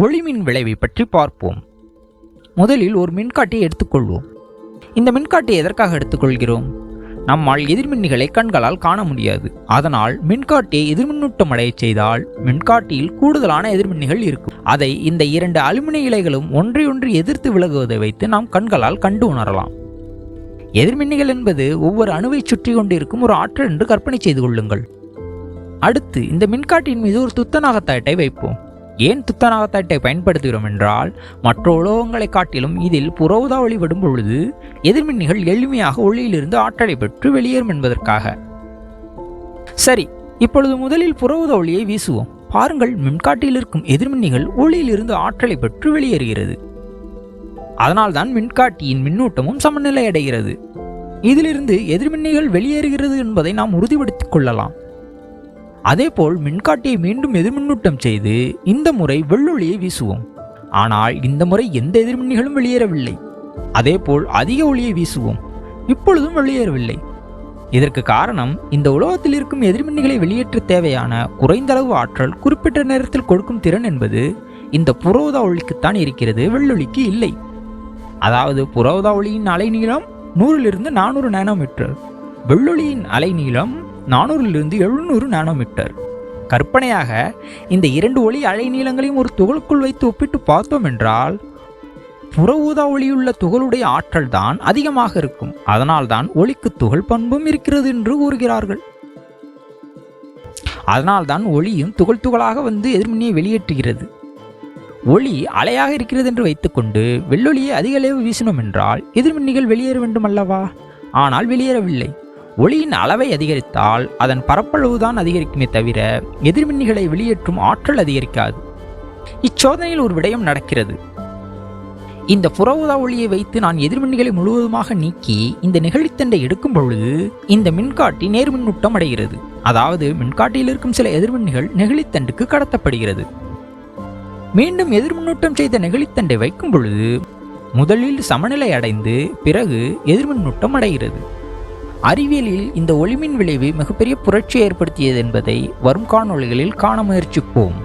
ஒளிமின் விளைவை பற்றி பார்ப்போம். முதலில் ஒரு மின்காட்டியை எடுத்துக்கொள்வோம். இந்த மின்காட்டியை எதற்காக எடுத்துக்கொள்கிறோம்? நம்மால் எதிர்மின்னிகளை கண்களால் காண முடியாது. அதனால் மின்காட்டியை எதிர்மின்னூட்டம் அடையச் செய்தால் மின்காட்டியில் கூடுதலான எதிர்மின்னிகள் இருக்கும். அதை இந்த இரண்டு அலுமினிய இலைகளும் ஒன்றையொன்று எதிர்த்து விலகுவதை வைத்து நாம் கண்களால் கண்டு உணரலாம். எதிர்மின்னிகள் என்பது ஒவ்வொரு அணுவை சுற்றி கொண்டிருக்கும் ஒரு ஆற்றல் என்று கற்பனை செய்து கொள்ளுங்கள். அடுத்து இந்த மின்காட்டியின் மீது ஒரு துத்தநாகத்தாட்டை வைப்போம். ஏன் துத்தநாகத்தாட்டை பயன்படுத்துகிறோம் என்றால் மற்ற உலோகங்களை காட்டிலும் இதில் புறவுதா ஒளி விடும் பொழுது எதிர்மின்னிகள் எளிமையாக ஒளியிலிருந்து ஆற்றலை பெற்று வெளியேறும் என்பதற்காக. சரி இப்பொழுது முதலில் புற ஒளியை வீசுவோம். பாருங்கள் மின்காட்டியில் இருக்கும் எதிர்மின்னிகள் ஒளியிலிருந்து ஆற்றலை பெற்று வெளியேறுகிறது. அதனால்தான் மின்காட்டியின் மின்னூட்டமும் சமநிலை அடைகிறது. இதிலிருந்து எதிர்மின்னிகள் வெளியேறுகிறது என்பதை நாம் உறுதிப்படுத்திக் கொள்ளலாம். அதேபோல் மின்காட்டியை மீண்டும் எதிர்மின்னூட்டம் செய்து இந்த முறை வெள்ளொளியை வீசுவோம். ஆனால் இந்த முறை எந்த எதிர்மின்னிகளும் வெளியேறவில்லை. அதேபோல் அதிக ஒளியை வீசுவோம். இப்பொழுதும் வெளியேறவில்லை. இதற்கு காரணம் இந்த உலோகத்தில் இருக்கும் எதிர்மின்னிகளை வெளியேற்ற தேவையான குறைந்த அளவு ஆற்றல் குறிப்பிட்ட நேரத்தில் கொடுக்கும் திறன் என்பது இந்த புரோதா ஒளிக்குத்தான் இருக்கிறது வெள்ளொளிக்கு இல்லை. அதாவது புரோதா ஒளியின் அலைநீளம் நூறிலிருந்து நானூறு நானோமீட்டர் வெள்ளொளியின் அலைநீளம் நானூறிலிருந்து எழுநூறு நானோமீட்டர். கற்பனையாக இந்த இரண்டு ஒளி அலைநீளங்களையும் ஒரு துகளுக்குள் வைத்து ஒப்பிட்டு பார்த்தோம் என்றால் புற ஊதா ஒளியுள்ள துகளுடைய ஆற்றல் தான் அதிகமாக இருக்கும். அதனால்தான் ஒளிக்கு துகள் பண்பும் இருக்கிறது என்று கூறுகிறார்கள். அதனால்தான் ஒளியும் துகள் துகளாக வந்து எதிர்மின்னியை வெளியேற்றுகிறது. ஒளி அலையாக இருக்கிறது என்று வைத்துக்கொண்டு வெள்ளொளியை அதிக அளவு வீசினோம் என்றால் எதிர்மின்னிகள் வெளியேற வேண்டும் அல்லவா ஆனால் வெளியேறவில்லை. ஒளியின் அளவை அதிகரித்தால் அதன் பரப்பளவுதான் அதிகரிக்குமே தவிர எதிர்மின்னிகளை வெளியேற்றும் ஆற்றல் அதிகரிக்காது. இச்சோதனையில் ஒரு விடயம் நடக்கிறது. இந்த புற ஊதா ஒளியை வைத்து நான் எதிர்மின்னிகளை முழுவதுமாக நீக்கி இந்த நெகிழித்தண்டை எடுக்கும் பொழுது இந்த மின்காட்டி நேர்மின்னூட்டம் அடைகிறது. அதாவது மின்காட்டியில் இருக்கும் சில எதிர்மின்னிகள் நெகிழித்தண்டுக்கு கடத்தப்படுகிறது. மீண்டும் எதிர்மின்னூட்டம் செய்த நெகிழித்தண்டை வைக்கும் பொழுது முதலில் சமநிலை அடைந்து பிறகு எதிர்மின்னூட்டம் அடைகிறது. அறிவியலில் இந்த ஒளிமின் விளைவு மிகப்பெரிய புரட்சியை ஏற்படுத்தியது என்பதை வரும் காணொளிகளில் காண முயற்சிப்போம்.